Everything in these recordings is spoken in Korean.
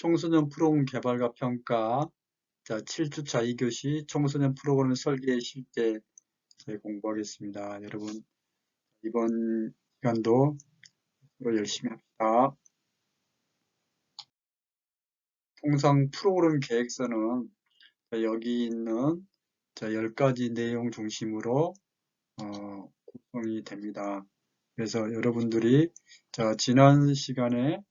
청소년 프로그램 개발과 평가 자 7주차 2교시 청소년 프로그램 설계 실제 공부하겠습니다. 여러분 이번 시간도 열심히 합시다. 통상 프로그램 계획서는 여기 있는 10가지 내용 중심으로 어, 구성이 됩니다. 그래서 여러분들이 자 지난 시간에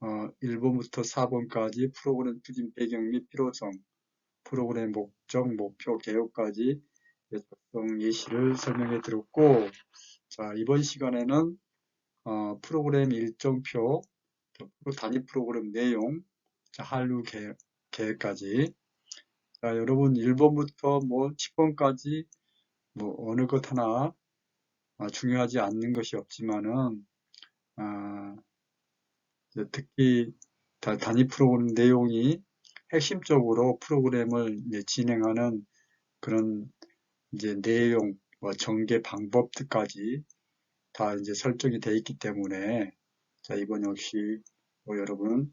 어, 1번부터 4번까지 프로그램 추진 배경 및 필요성, 프로그램 목적, 목표, 개요까지 작성 예시를 설명해 드렸고 자 이번 시간에는 어, 프로그램 일정표, 단위 프로그램 내용, 자, 한류 계획, 계획까지. 자 여러분 1번부터 뭐 10번까지 뭐 어느 것 하나 아, 중요하지 않는 것이 없지만은 아, 특히 단위 프로그램 내용이 핵심적으로 프로그램을 진행하는 그런 이제 내용, 뭐 전개 방법까지 다 이제 설정이 되어 있기 때문에 자 이번 역시 뭐 여러분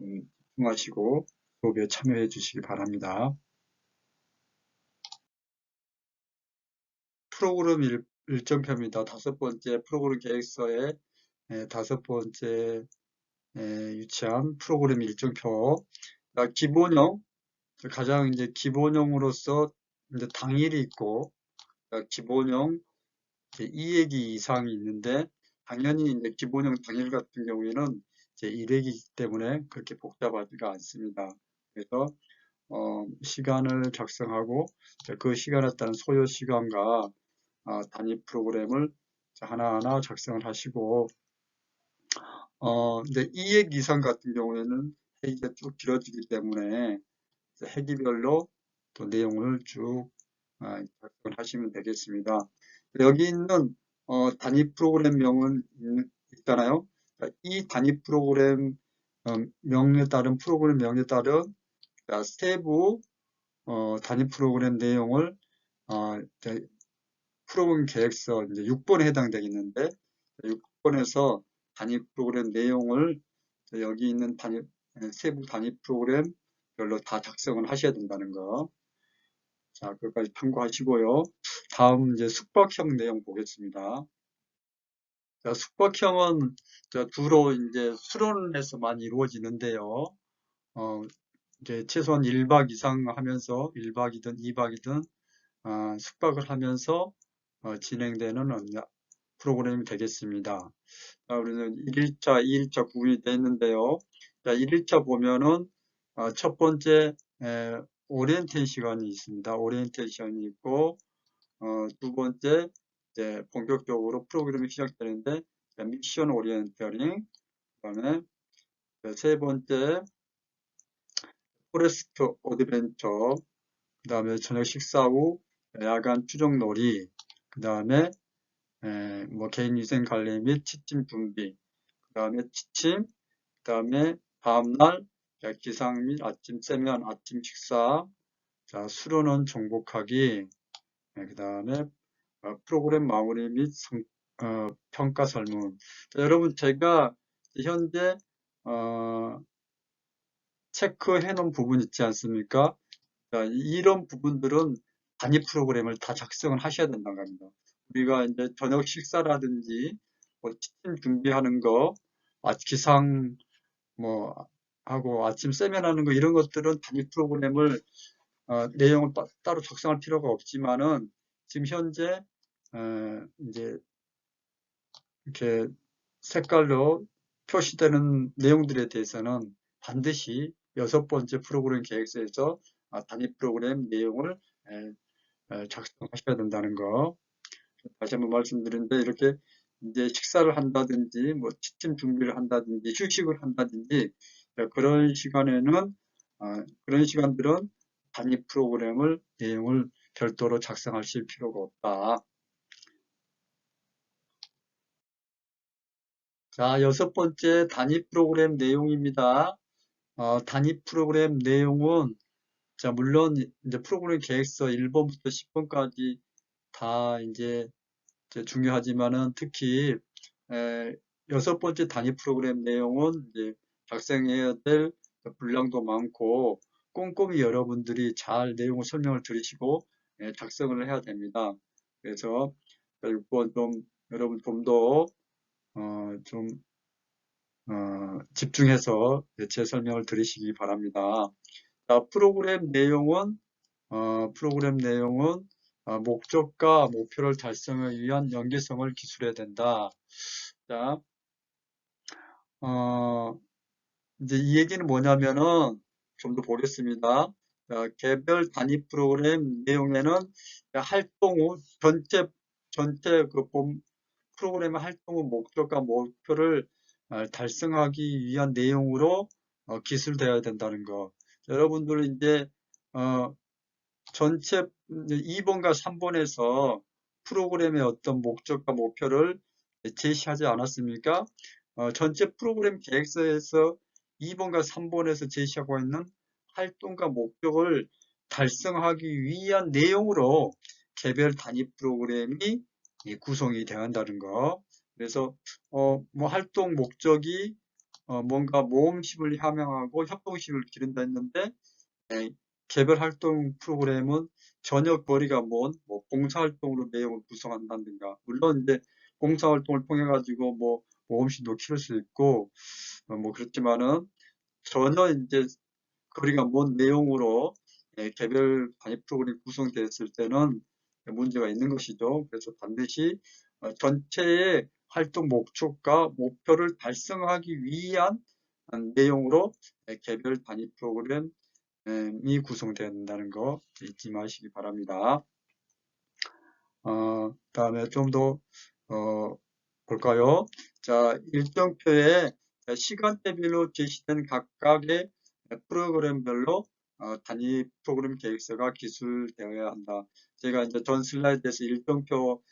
음, 집중하시고 수업에 참여해 주시기 바랍니다. 프로그램 일, 일정표입니다. 다섯 번째 프로그램 계획서의 에, 다섯 번째 에, 유치한 프로그램 일정표. 그러니까 기본형, 가장 이제 기본형으로서 이제 당일이 있고, 그러니까 기본형 2회기 이상이 있는데, 당연히 이제 기본형 당일 같은 경우에는 이제 1회기이기 때문에 그렇게 복잡하지가 않습니다. 그래서 어, 시간을 작성하고 그 시간에 따른 소요 시간과 어, 단위 프로그램을 하나하나 작성을 하시고 어, 근데 2획 이상 같은 경우에는 회기가 쭉 길어지기 때문에 회기별로 또 내용을 쭉 어, 작성을 하시면 되겠습니다. 여기 있는 어, 단위 프로그램명은 있잖아요. 이 단위 프로그램 어, 명에 따른 프로그램 명에 따른 세부 어, 단위 프로그램 내용을 어, 프로그램 계획서 이제 6번에 해당되겠는데 6번에서 단위 프로그램 내용을 여기 있는 단위 세부 단위 프로그램별로 다 작성을 하셔야 된다는 거. 자, 그것까지 참고하시고요. 다음 이제 숙박형 내용 보겠습니다. 자, 숙박형은 주로 이제 수련에서만 이루어지는데요. 어, 이제 최소한 1박 이상 하면서 1박이든 2박이든 어, 숙박을 하면서 어, 진행되는 프로그램이 되겠습니다. 자, 우리는 1일차, 2일차 구분이 되어 있는데요. 자, 1일차 보면은 어, 첫 번째 에, 오리엔테이션 시간이 있습니다. 오리엔테이션이 있고 어, 두 번째 이제 본격적으로 프로그램이 시작되는데 미션 오리엔터링 그다음에 세 번째 포레스트 어드벤처 그 다음에 저녁 식사 후 야간 추정놀이 그 다음에 뭐 개인위생 관리 및 취침 준비 그 다음에 취침 그 다음에 다음날 기상 및 아침 세면 아침 식사 자 수료는 정복하기 네, 그 다음에 어, 프로그램 마무리 및 성, 어, 평가 설문 자, 여러분 제가 현재 어, 체크해 놓은 부분 있지 않습니까 자, 이런 부분들은 단위 프로그램을 다 작성을 하셔야 된다는 겁니다. 우리가 이제 저녁 식사라든지 뭐 취침 준비하는 거, 아, 기상 뭐 하고 아침 세면하는 거 이런 것들은 단위 프로그램을 어, 내용을 따, 따로 작성할 필요가 없지만은 지금 현재 어, 이제 이렇게 색깔로 표시되는 내용들에 대해서는 반드시 여섯 번째 프로그램 계획서에서 아, 단위 프로그램 내용을 작성하셔야 된다는 거 다시 한번 말씀드리는데 이렇게 이제 식사를 한다든지 뭐 취침 준비를 한다든지 휴식을 한다든지 그런 시간에는 어, 그런 시간들은 단위 프로그램을 내용을 별도로 작성하실 필요가 없다. 자, 여섯 번째 단위 프로그램 내용입니다. 어, 단위 프로그램 내용은 자, 물론 이제 프로그램 계획서 1번부터 10번까지 다 이제, 중요하지만은 특히 에, 여섯 번째 단위 프로그램 내용은 이제 작성해야 될 분량도 많고 꼼꼼히 여러분들이 잘 내용을 설명을 들으시고 예, 작성을 해야 됩니다. 그래서 6번 좀 여러분 좀더 어, 좀 어, 집중해서 제 설명을 들으시기 바랍니다. 자, 프로그램 내용은 어, 프로그램 내용은 어, 목적과 목표를 달성하기 위한 연계성을 기술해야 된다. 자, 어, 이제 이 얘기는 뭐냐면은 좀 더 보겠습니다. 자, 개별 단위 프로그램 내용에는 활동 후 전체 전체 그본 프로그램의 활동 후 목적과 목표를 어, 달성하기 위한 내용으로 어, 기술되어야 된다는 거. 여러분들은 이제 어, 전체 2번과 3번에서 프로그램의 어떤 목적과 목표를 제시하지 않았습니까? 어, 전체 프로그램 계획서에서 2번과 3번에서 제시하고 있는 활동과 목적을 달성하기 위한 내용으로 개별 단위 프로그램이 구성이 되어야 한다는 거. 그래서 어, 뭐 활동 목적이 어, 뭔가 모험심을 함양하고 협동심을 기른다 했는데 에, 개별 활동 프로그램은 전혀 거리가 먼 뭐 봉사활동으로 내용을 구성한다든가 물론 이제 봉사활동을 통해 가지고 뭐 모험심도 키울 수 있고 어, 뭐 그렇지만은 전혀 이제 거리가 먼 내용으로 예, 개별 단위 프로그램이 구성되었을 때는 문제가 있는 것이죠. 그래서 반드시 어, 전체의 활동 목적과 목표를 달성하기 위한 내용으로 예, 개별 단위 프로그램 이 구성된다는 거 잊지 마시기 바랍니다. 어, 다음에 좀 더, 어, 볼까요? 자, 일정표에 시간대별로 제시된 각각의 프로그램별로 어, 단위 프로그램 계획서가 기술되어야 한다. 제가 이제 전 슬라이드에서 일정표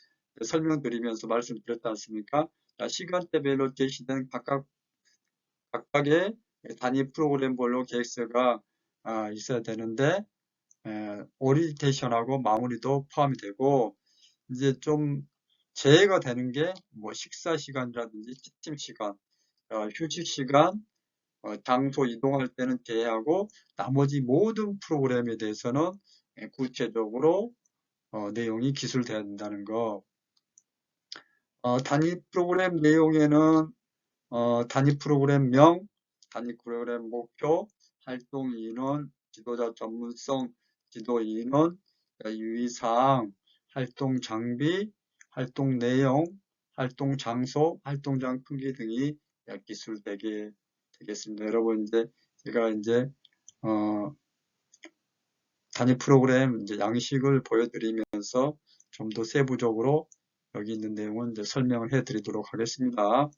설명드리면서 말씀드렸지 않습니까? 자, 시간대별로 제시된 각각 각각의 단위 프로그램별로 계획서가 아, 있어야 되는데 에, 오리테이션하고 마무리도 포함이 되고 이제 좀 제외가 되는 게 뭐 식사 시간이라든지 취침 시간, 어, 휴식 시간, 어, 장소 이동할 때는 제외하고 나머지 모든 프로그램에 대해서는 예, 구체적으로 어, 내용이 기술돼야 된다는 거. 어, 단위 프로그램 내용에는 어, 단위 프로그램 명, 단위 프로그램 목표, 활동 인원, 지도자 전문성, 지도 인원, 유의사항, 활동 장비, 활동 내용, 활동 장소, 활동장 크기 등이 기술되게 되겠습니다. 여러분 이제 제가 이제 어, 단위 프로그램 이제 양식을 보여드리면서 좀 더 세부적으로 여기 있는 내용은 이제 설명을 해드리도록 하겠습니다.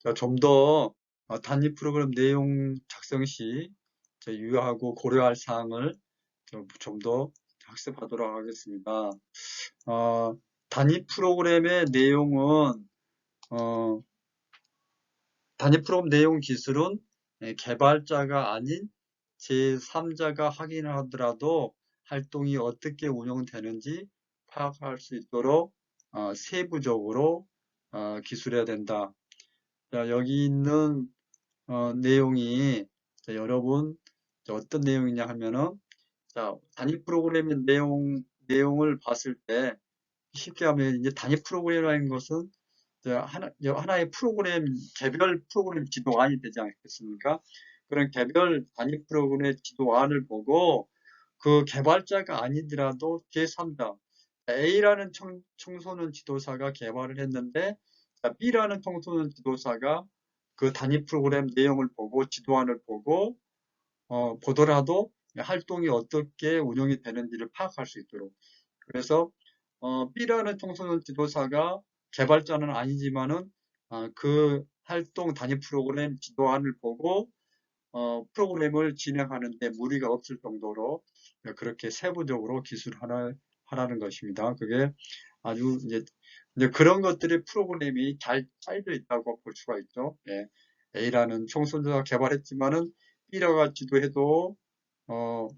자, 좀더 어, 단위 프로그램 내용 작성 시 유효하고 고려할 사항을 좀 더 학습하도록 하겠습니다. 어, 단위 프로그램의 내용은 어, 단위 프로그램 내용 기술은 예, 개발자가 아닌 제3자가 확인하더라도 활동이 어떻게 운영되는지 파악할 수 있도록 어, 세부적으로 어, 기술해야 된다. 자, 여기 있는 어, 내용이 자, 여러분 어떤 내용이냐 하면은 자, 단위 프로그램의 내용 내용을 봤을 때 쉽게 하면 이제 단위 프로그램이라는 것은 하나, 하나의 프로그램, 개별 프로그램 지도안이 되지 않겠습니까? 그런 개별 단위 프로그램의 지도안을 보고 그 개발자가 아니더라도 제3자, A라는 청, 청소년 지도사가 개발을 했는데 B라는 청소년 지도사가 그 단위 프로그램 내용을 보고 지도안을 보고 어, 보더라도 활동이 어떻게 운영이 되는지를 파악할 수 있도록 그래서 어, B라는 청소년 지도사가 개발자는 아니지만은 어, 그 활동 단위 프로그램 지도안을 보고 어, 프로그램을 진행하는데 무리가 없을 정도로 그렇게 세부적으로 기술 하나 하라는 것입니다. 그게 아주 이제, 이제 그런 것들이 프로그램이 잘 짜여져 있다고 볼 수가 있죠. 예. A라는 청소년가 개발했지만은 B라가 지도해도 어,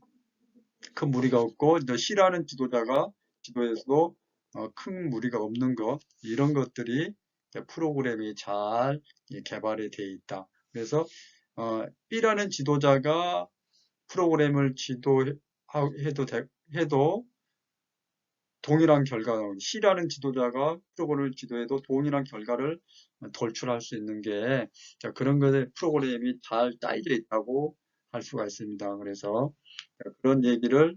큰 무리가 없고 C라는 지도자가 지도에서도 어, 큰 무리가 없는 것 이런 것들이 프로그램이 잘 개발이 되어 있다. 그래서 어, B라는 지도자가 프로그램을 지도해도 되- 해도 동일한 결과가 나오니 C라는 지도자가 프로그램을 지도해도 동일한 결과를 돌출할 수 있는 게 자, 그런 것에 프로그램이 잘 짜여져 있다고 할 수가 있습니다. 그래서 그런 얘기를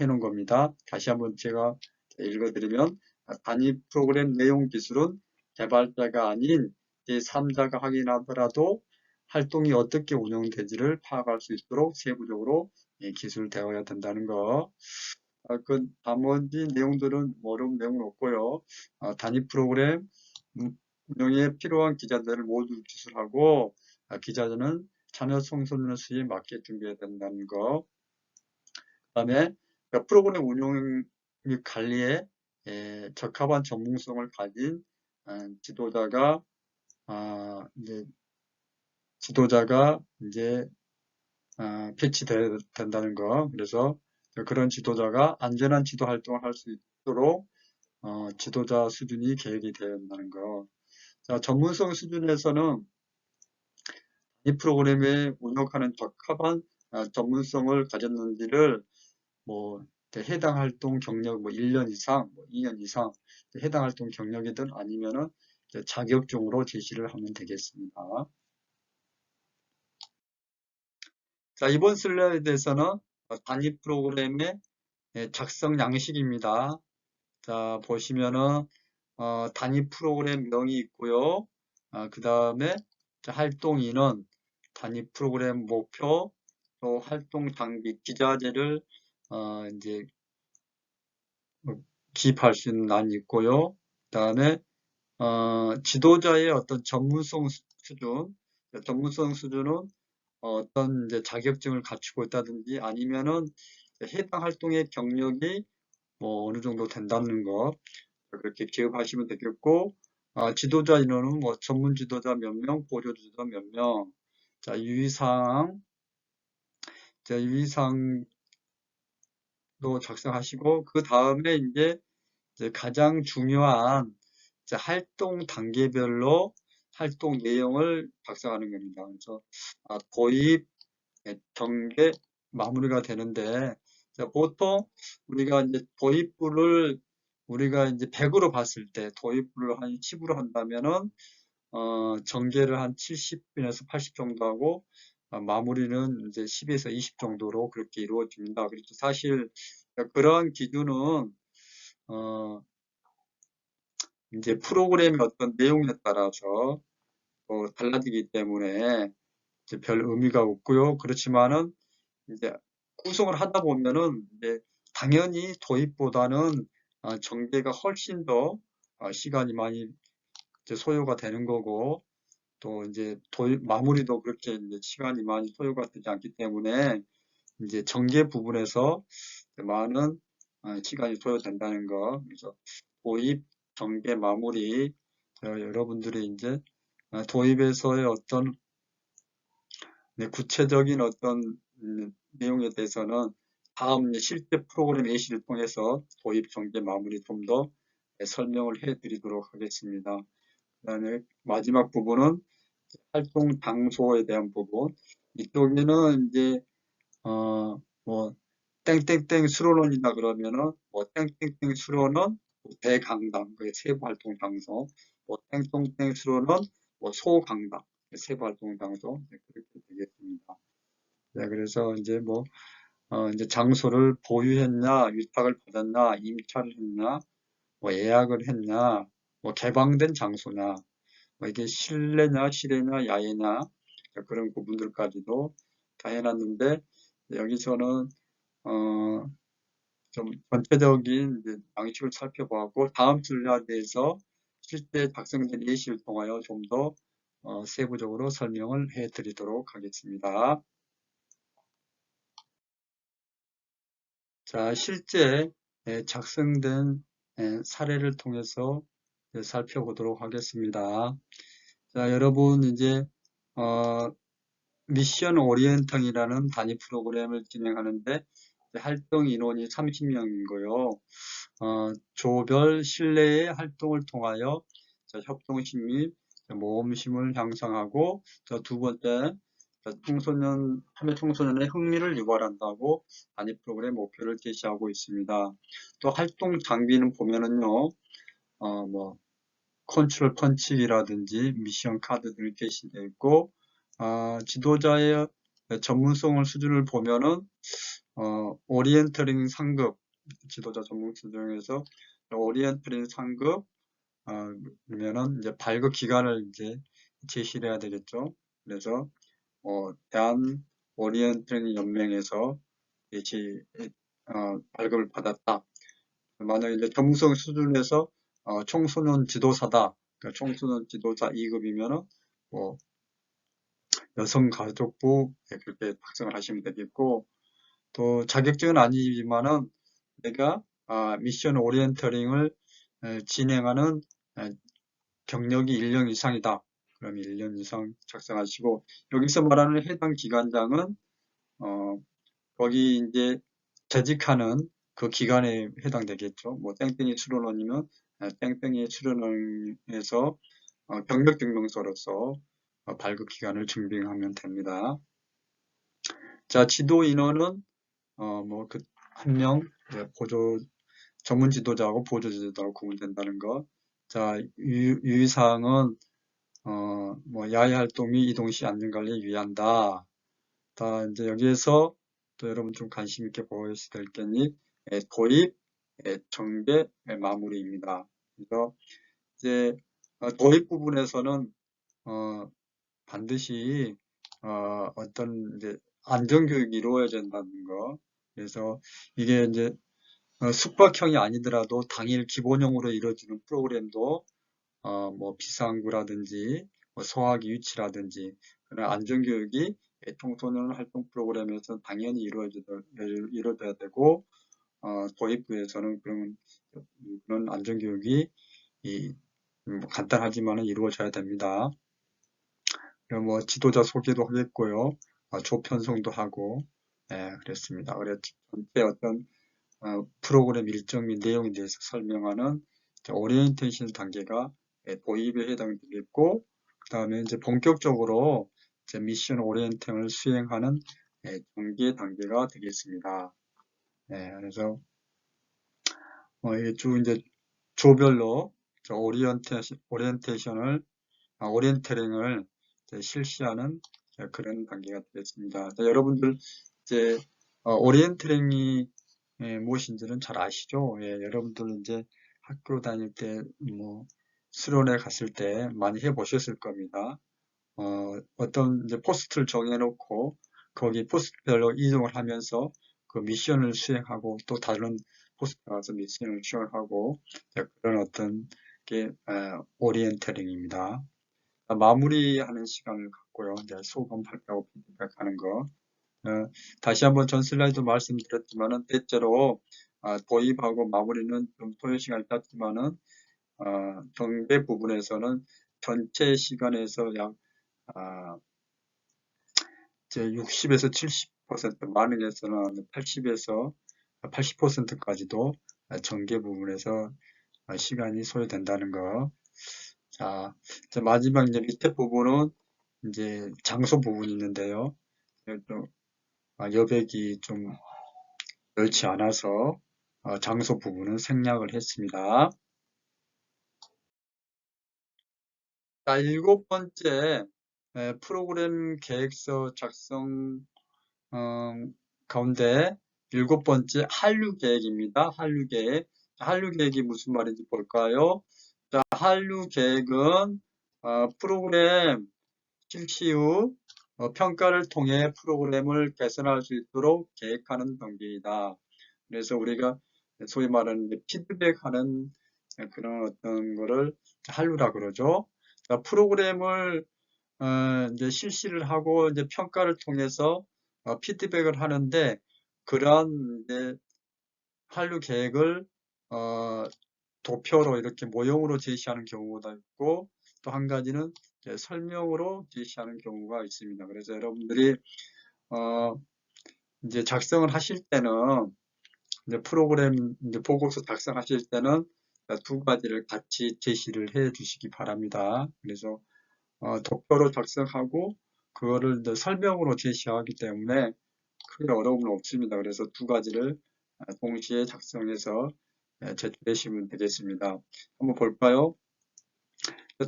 해 놓은 겁니다. 다시 한번 제가 읽어드리면 단위 프로그램 내용 기술은 개발자가 아닌 제3자가 확인하더라도 활동이 어떻게 운영되지를 파악할 수 있도록 세부적으로 예, 기술되어야 된다는 거. 아, 그 나머지 내용들은 뭐 어려운 내용은 없고요. 아, 단위 프로그램 음, 운영에 필요한 기자들을 모두 기술하고 아, 기자들은 자녀 청소년 수에 맞게 준비해야 된다는 거. 그다음에 그 프로그램 운영 및 관리에 에, 적합한 전문성을 가진 아, 지도자가 아, 이제 지도자가 이제 아, 배치돼야 된다는 거. 그래서 그런 지도자가 안전한 지도 활동을 할 수 있도록 어, 지도자 수준이 계획이 되어야 된다는 거. 자, 전문성 수준에서는 이 프로그램에 운영하는 적합한 아, 전문성을 가졌는지를 뭐 해당 활동 경력 뭐 1년 이상, 뭐 2년 이상 해당 활동 경력이든 아니면은 자격증으로 제시를 하면 되겠습니다. 자, 이번 슬라이드에서는 단위 프로그램의 예, 작성 양식입니다. 자, 보시면은 어, 단위 프로그램 명이 있고요. 그 다음에 활동 인원, 단위 프로그램 목표, 또 활동 장비, 기자재를 어, 이제 뭐 기입할 수 있는 난이 있고요. 그 다음에 어, 지도자의 어떤 전문성 수준, 전문성 수준은 어떤 이제 자격증을 갖추고 있다든지 아니면은 해당 활동의 경력이 뭐 어느 정도 된다는 거 그렇게 기억하시면 되겠고 아, 지도자 인원은 뭐 전문 지도자 몇 명, 보조 지도자 몇 명. 자, 유의사항. 자, 유의사항도 작성하시고 그 다음에 이제, 이제 가장 중요한 활동 단계별로 활동 내용을 작성하는 겁니다. 그래서 아, 도입, 경계, 마무리가 되는데 자, 보통 우리가 이제 도입부를 우리가 이제 100으로 봤을 때 도입부를 한 10으로 한다면은 어, 전개를 한 70분에서 80 정도 하고 어, 마무리는 이제 10에서 20 정도로 그렇게 이루어집니다. 그래서 사실 그런 기준은 어, 이제 프로그램의 어떤 내용에 따라서 어, 달라지기 때문에 이제 별 의미가 없고요. 그렇지만은 이제 구성을 하다 보면은 이제 당연히 도입보다는 어, 전개가 훨씬 더 어, 시간이 많이 이제 소요가 되는 거고 또 이제 도입 마무리도 그렇게 이제 시간이 많이 소요가 되지 않기 때문에 이제 전개 부분에서 많은 어, 시간이 소요된다는 거. 그래서 도입, 전개, 마무리 어, 여러분들이 이제 어, 도입에서의 어떤 네, 구체적인 어떤 음, 내용에 대해서는 다음 실제 프로그램 예시를 통해서 도입 전개 마무리 좀 더 설명을 해 드리도록 하겠습니다. 그 다음에 마지막 부분은 활동 장소에 대한 부분. 이쪽에는 이제, 어, 뭐, 땡땡땡 수로원이다 그러면은, 뭐, 땡땡땡 수로원 대강당, 그 세부 활동 장소. 뭐, 땡땡땡 수로원 뭐, 소강당, 세부 활동 장소. 네, 그렇게 되겠습니다. 네, 그래서 이제 뭐, 어, 이제 장소를 보유했냐, 위탁을 받았냐, 임차를 했냐, 뭐 예약을 했냐, 뭐 개방된 장소냐, 뭐 이게 실내냐, 실외냐, 야외냐, 그런 부분들까지도 다 해놨는데, 여기서는, 어, 좀 전체적인 이제 양식을 살펴보고, 다음 슬라이드에서 실제 작성된 예시를 통하여 좀더 어, 세부적으로 설명을 해 드리도록 하겠습니다. 자, 실제 예, 작성된 예, 사례를 통해서 살펴보도록 하겠습니다. 자, 여러분 이제 어, 미션 오리엔팅이라는 단위 프로그램을 진행하는데 활동 인원이 30명이고요. 어, 조별 실내의 활동을 통하여 자, 협동심 및 모험심을 향상하고 자, 두 번째 자, 청소년 참여 청소년의 흥미를 유발한다고 단위 프로그램 목표를 제시하고 있습니다. 또 활동 장비는 보면은요, 어, 뭐 컨트롤 펀치기라든지 미션 카드 등이 게시되어 있고 아, 지도자의 전문성을 수준을 보면은 어, 오리엔터링 상급 지도자 전문 수준에서 오리엔터링 상급 어, 그러면은 이제 발급 기간을 이제 제시를 해야 되겠죠. 그래서 어, 대한 오리엔터링 연맹에서 이제 어, 발급을 받았다. 만약에 이제 전문성 수준에서 어, 청소년 지도사다. 그러니까 청소년 지도사 2급이면은 뭐 여성가족부 예, 그렇게 작성을 하시면 되겠고 또 자격증은 아니지만은 내가 아, 미션 오리엔터링을 에, 진행하는 에, 경력이 1년 이상이다. 그럼 1년 이상 작성하시고 여기서 말하는 해당 기관장은 어, 거기 이제 재직하는 그 기간에 해당되겠죠. 뭐 땡땡이 출연원이면 에, 땡땡이 출연원에서 어, 경력 증명서로서 어, 발급 기간을 증빙하면 됩니다. 자, 지도 인원은 어, 뭐 그 한명 보조 전문 지도자하고 보조 지도자로 구분된다는 것. 자, 유, 유의사항은 어, 뭐 야외 활동 및 이동 시 안전 관리에 유의한다. 자, 이제 여기에서 또 여러분 좀 관심 있게 보실 될 겠니? 예, 도입, 예, 정배, 예, 마무리입니다. 그래서 이제 어, 도입 부분에서는 어, 반드시 어, 어떤 이제 안전교육이 이루어져야 된다는 거. 그래서 이게 이제 어, 숙박형이 아니더라도 당일 기본형으로 이루어지는 프로그램도 어, 뭐 비상구라든지 뭐 소화기 유치라든지 그런 안전교육이 청소년 활동 프로그램에서 당연히 이루어져야, 되고 어, 도입부에서는 그런 그런 안전교육이 이, 음, 간단하지만은 이루어져야 됩니다. 뭐 지도자 소개도 하겠고요. 어, 조편성도 하고 예, 그랬습니다. 그래서 전체 어떤 어, 프로그램 일정 및 내용에 대해서 설명하는 오리엔테이션 단계가 예, 도입에 해당되겠고 그 다음에 이제 본격적으로 이제 미션 오리엔팅을 수행하는 예, 단계 단계가 되겠습니다. 예, 그래서 어, 이게 쭉 이제 조별로 오리엔테이션, 오리엔테이션을 아, 오리엔테링을 실시하는 그런 단계가 되겠습니다. 여러분들 이제 어, 오리엔테링이 예, 무엇인지는 잘 아시죠? 예, 여러분들 이제 학교 다닐 때 뭐 수련회 갔을 때 많이 해 보셨을 겁니다. 어, 어떤 이제 포스트를 정해놓고 거기 포스트별로 이동을 하면서 그 미션을 수행하고 또 다른 포스트 가서 미션을 수행하고 그런 어떤 게 어, 오리엔테링입니다. 마무리하는 시간을 갖고요. 이제 소감 발표하고 피드백하는 거. 어, 다시 한번 전 슬라이드 말씀드렸지만은 때때로 어, 도입하고 마무리는 좀 소요 시간이 짧지만은 어, 경배 부분에서는 전체 시간에서 약 아, 이제 60에서 70% 많은 에서는 80에서 80%까지도 전개 부분에서 시간이 소요된다는 거. 자, 이제 마지막 이제 밑에 부분은 이제 장소 부분이 있는데요. 좀 아, 여백이 좀 넓지 않아서 어, 장소 부분은 생략을 했습니다. 자, 일곱 번째 프로그램 계획서 작성 어, 가운데 일곱 번째 한류 계획입니다. 한류 계획. 한류 계획이 무슨 말인지 볼까요? 자, 한류 계획은 어, 프로그램 실시 후 어, 평가를 통해 프로그램을 개선할 수 있도록 계획하는 단계이다. 그래서 우리가 소위 말하는 피드백하는 그런 어떤 거를 한류라 그러죠. 자, 프로그램을 어, 이제 실시를 하고 이제 평가를 통해서 어, 피드백을 하는데 그러한 이제 한류 계획을 어, 도표로 이렇게 모형으로 제시하는 경우가 있고 또 한 가지는 설명으로 제시하는 경우가 있습니다. 그래서 여러분들이 어, 이제 작성을 하실 때는 이제 프로그램 이제 보고서 작성하실 때는 두 가지를 같이 제시를 해 주시기 바랍니다. 그래서 어, 도표로 작성하고 그거를 설명으로 제시하기 때문에 크게 어려움은 없습니다. 그래서 두 가지를 아, 동시에 작성해서 예, 제출하시면 되겠습니다. 한번 볼까요?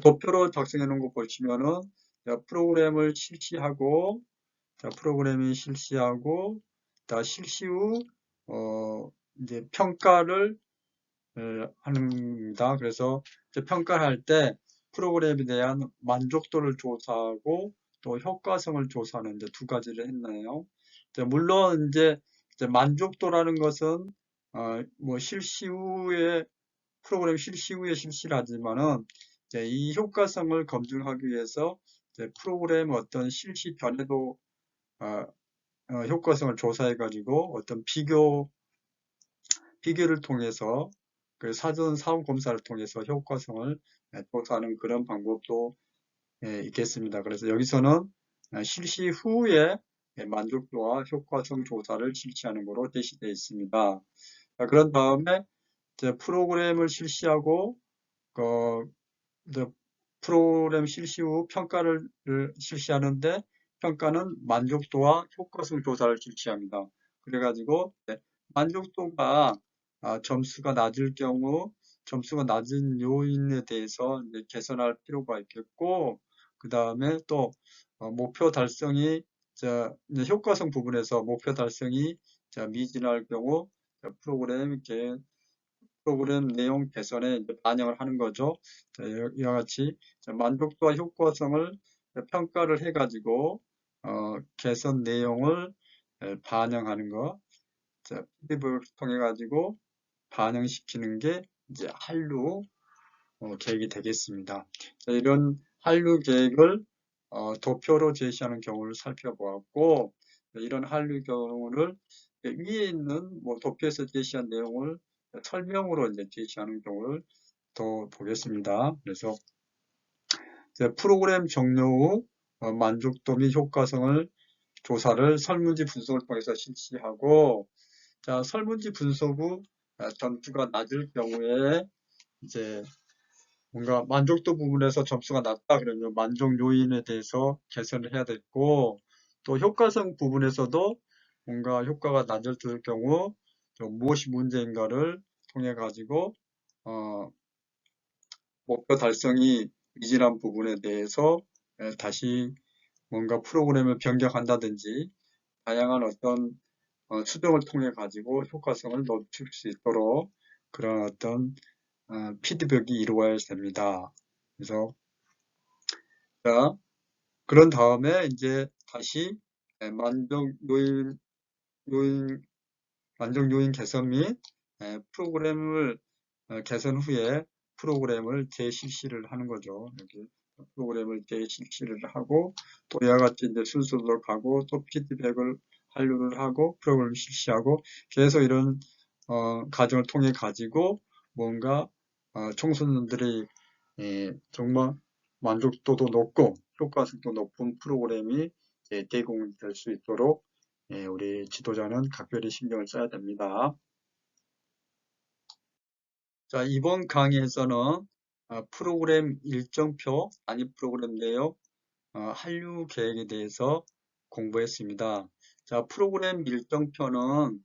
도표로 작성해 놓은 거 보시면은 자, 프로그램을 실시하고 자, 프로그램이 실시하고 다 실시 후 어, 이제 평가를 에, 합니다. 그래서 평가를 할 때 프로그램에 대한 만족도를 조사하고 또 효과성을 조사하는 두 가지를 했나요? 물론 이제 만족도라는 것은 어, 뭐 실시 후에 프로그램 실시 후에 실시를 하지만은 이 효과성을 검증하기 위해서 프로그램 어떤 실시 변에도 어, 어, 효과성을 조사해 가지고 어떤 비교 비교를 통해서 그 사전 사후 검사를 통해서 효과성을 예, 조사하는 그런 방법도 예, 있겠습니다. 그래서 여기서는 아, 실시 후에 예, 만족도와 효과성 조사를 실시하는 것으로 제시되어 있습니다. 자, 그런 다음에 프로그램을 실시하고 어, 이제 프로그램 실시 후 평가를 실시하는데 평가는 만족도와 효과성 조사를 실시합니다. 그래가지고 네, 만족도가 아, 점수가 낮을 경우 점수가 낮은 요인에 대해서 개선할 필요가 있겠고 그 다음에 또 어, 목표 달성이 효과성 부분에서 목표 달성이 자, 미진할 경우 자, 프로그램 이렇게 프로그램 내용 개선에 반영을 하는 거죠. 자, 이와 같이 자, 만족도와 효과성을 평가를 해가지고 어, 개선 내용을 에, 반영하는 거. 자, 피드백을 통해 가지고 반영시키는 게 이제 한류 어, 계획이 되겠습니다. 자, 이런 한류 계획을 어, 도표로 제시하는 경우를 살펴보았고 이런 한류 경우를 위에 있는 뭐 도표에서 제시한 내용을 설명으로 이제 제시하는 경우를 더 보겠습니다. 그래서 프로그램 종료 후 어, 만족도 및 효과성을 조사를 설문지 분석을 통해서 실시하고 자 설문지 분석 후 아, 점수가 낮을 경우에 이제 뭔가 만족도 부분에서 점수가 낮다 그러면 만족 요인에 대해서 개선을 해야 되고 또 효과성 부분에서도 뭔가 효과가 낮을 경우 무엇이 문제인가를 통해 가지고 어, 목표 달성이 미진한 부분에 대해서 다시 뭔가 프로그램을 변경한다든지 다양한 어떤 어, 수정을 통해 가지고 효과성을 높일 수 있도록 그런 어떤 어, 피드백이 이루어야 됩니다. 그래서 자 그런 다음에 이제 다시 만족 요인 요인 만족 요인 개선 및 에, 프로그램을 어, 개선 후에 프로그램을 재실시를 하는 거죠. 여기 프로그램을 재실시를 하고 또 이와 같이 이제 순서대로 가고 또 피드백을 한류를 하고 프로그램을 실시하고 계속 이런 어, 과정을 통해 가지고 뭔가 어, 청소년들이 예, 정말 만족도도 높고 효과성도 높은 프로그램이 예, 제공될 수 있도록 예, 우리 지도자는 각별히 신경을 써야 됩니다. 자, 이번 강의에서는 어, 프로그램 일정표, 아니 프로그램 내용, 어, 한류 계획에 대해서 공부했습니다. 자, 프로그램 일정표는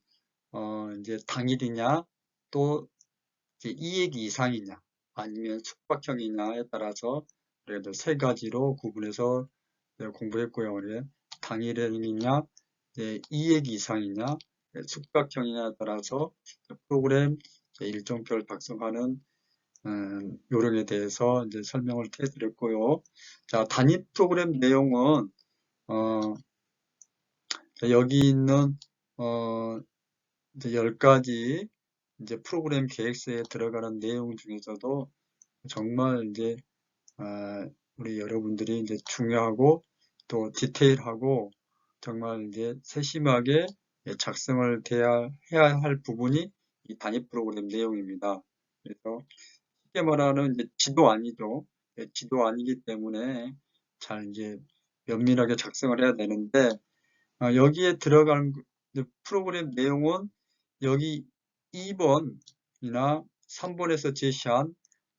어, 이제 당일이냐 또 이제 2획 이상이냐 아니면 숙박형이냐에 따라서 그래도 세 가지로 구분해서 공부했고요. 우리 당일이냐 이제 2획 이상이냐 숙박형이냐에 따라서 프로그램 일정표를 작성하는 음, 요령에 대해서 이제 설명을 해드렸고요. 자, 단위 프로그램 내용은 어, 여기 있는 어 이제 10가지 이제 프로그램 계획서에 들어가는 내용 중에서도 정말 이제 아, 우리 여러분들이 이제 중요하고 또 디테일하고 정말 이제 세심하게 작성을 돼야 해야 할 부분이 이 단위 프로그램 내용입니다. 그래서 쉽게 말하는 이제 지도 아니죠. 예, 지도 아니기 때문에 잘 이제 면밀하게 작성을 해야 되는데 어, 여기에 들어가는 프로그램 내용은 여기 2번이나 3번에서 제시한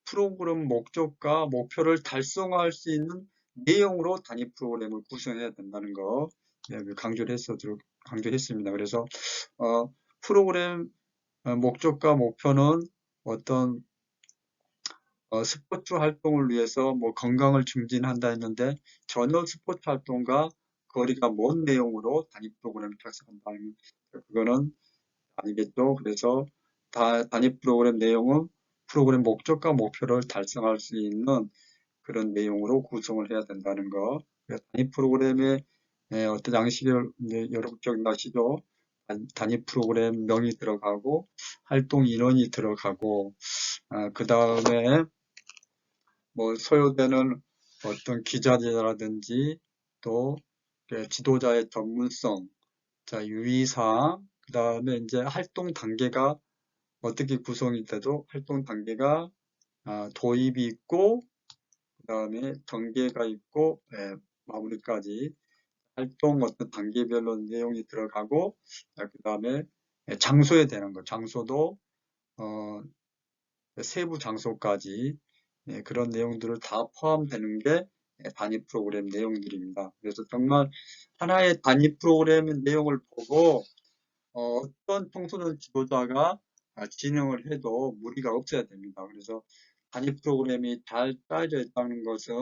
프로그램 목적과 목표를 달성할 수 있는 내용으로 단위 프로그램을 구성해야 된다는 거 예, 강조를 했어 강조했습니다. 그래서 어, 프로그램 어, 목적과 목표는 어떤 어, 스포츠 활동을 위해서 뭐 건강을 증진한다 했는데 전혀 스포츠 활동과 거리가 먼 내용으로 단위 프로그램을 작성한다는 그거는 아니겠죠. 그래서 다, 단위 프로그램 내용은 프로그램 목적과 목표를 달성할 수 있는 그런 내용으로 구성을 해야 된다는 거. 단위 프로그램의 에, 어떤 양식을 기억나시죠? 단- 단위 프로그램 명이 들어가고 활동 인원이 들어가고 아, 그 다음에 뭐 소요되는 어떤 기자재라든지 또그 지도자의 전문성, 자 유의사항, 그 다음에 이제 활동 단계가 어떻게 구성이 돼도 활동 단계가 아, 도입이 있고 그 다음에 전개가 있고 예, 마무리까지 활동 어떤 단계별로 내용이 들어가고 그 다음에 장소에 대한 거 장소도 어, 세부 장소까지 예, 그런 내용들을 다 포함되는 게 단위 프로그램 내용들입니다. 그래서 정말 하나의 단위 프로그램 내용을 보고 어, 떤 청소년 지도자가 아, 진행을 해도 무리가 없어야 됩니다. 그래서 단위 프로그램이 잘 짜여져 있다는 것은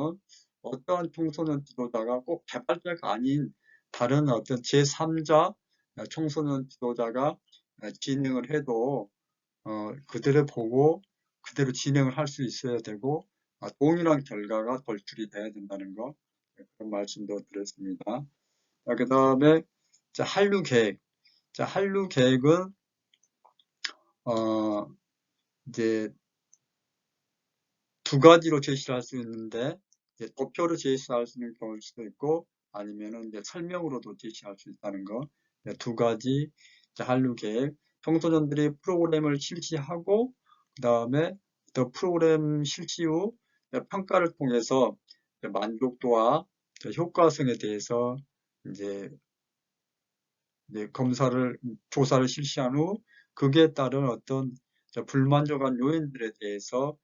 어떤 청소년 지도자가 꼭 개발자가 아닌 다른 어떤 제3자 청소년 지도자가 진행을 해도 어, 그들을 보고 그대로 진행을 할 수 있어야 되고 아, 동일한 결과가 돌출이 돼야 된다는 거 그런 말씀도 드렸습니다. 그 다음에 한류 계획. 자, 한류 계획은 어, 이제 두 가지로 제시를 할 수 있는데 이제 도표로 제시할 수 있는 경우일 수도 있고 아니면은 이제 설명으로도 제시할 수 있다는 거. 두 가지 한류 계획. 청소년들이 프로그램을 실시하고 그 다음에 또 프로그램 실시 후 평가를 통해서 만족도와 효과성에 대해서 이제, 이제 검사를 조사를 실시한 후 그에 따른 어떤 불만족한 요인들에 대해서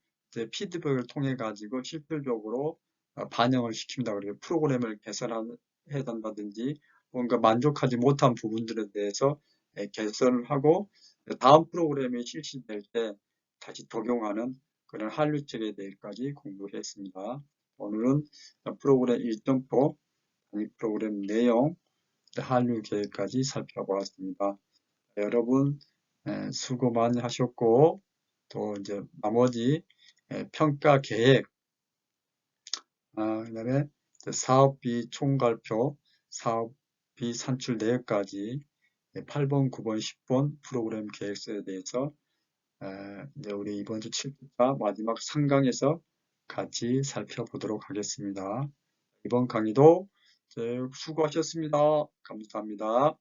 피드백을 통해 가지고 실질적으로 반영을 시킵니다. 그리고 프로그램을 개선해야 된다든지 뭔가 만족하지 못한 부분들에 대해서 개선을 하고 다음 프로그램이 실시될 때 다시 적용하는 그런 한류 책에 대해까지 공부를 했습니다. 오늘은 프로그램 일정표, 프로그램 내용, 한류 계획까지 살펴보았습니다. 여러분 수고 많이 하셨고 또 이제 나머지 평가 계획, 아, 그 다음에 사업비 총괄표, 사업비 산출 내역까지 8번, 9번, 10번 프로그램 계획서에 대해서 이제 우리 이번 주 7부차 마지막 상강에서 같이 살펴보도록 하겠습니다. 이번 강의도 수고하셨습니다. 감사합니다.